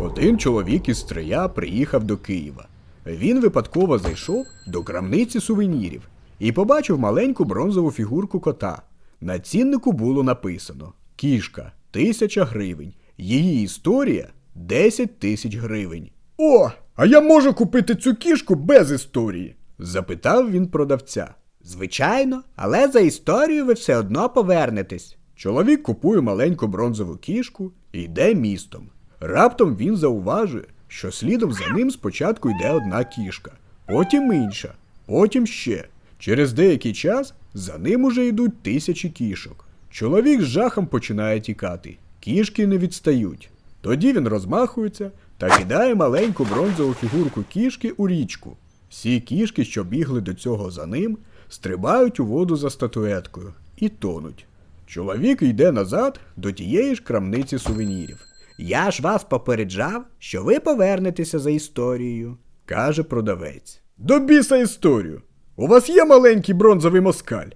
Один чоловік із Стрия приїхав до Києва. Він випадково зайшов до крамниці сувенірів і побачив маленьку бронзову фігурку кота. На ціннику було написано Кішка тисяча гривень. Її історія 10 тисяч гривень. О, а я можу купити цю кішку без історії? запитав він продавця. Звичайно, але за історію ви все одно повернетесь. Чоловік купує маленьку бронзову кішку і йде містом. Раптом він зауважує, що слідом за ним спочатку йде одна кішка, потім інша, потім ще. Через деякий час за ним уже йдуть тисячі кішок. Чоловік з жахом починає тікати. Кішки не відстають. Тоді він розмахується та кидає маленьку бронзову фігурку кішки у річку. Всі кішки, що бігли до цього за ним, стрибають у воду за статуеткою і тонуть. Чоловік йде назад до тієї ж крамниці сувенірів. Я ж вас попереджав, що ви повернетеся за історією, каже продавець. До біса історію. У вас є маленький бронзовий москаль?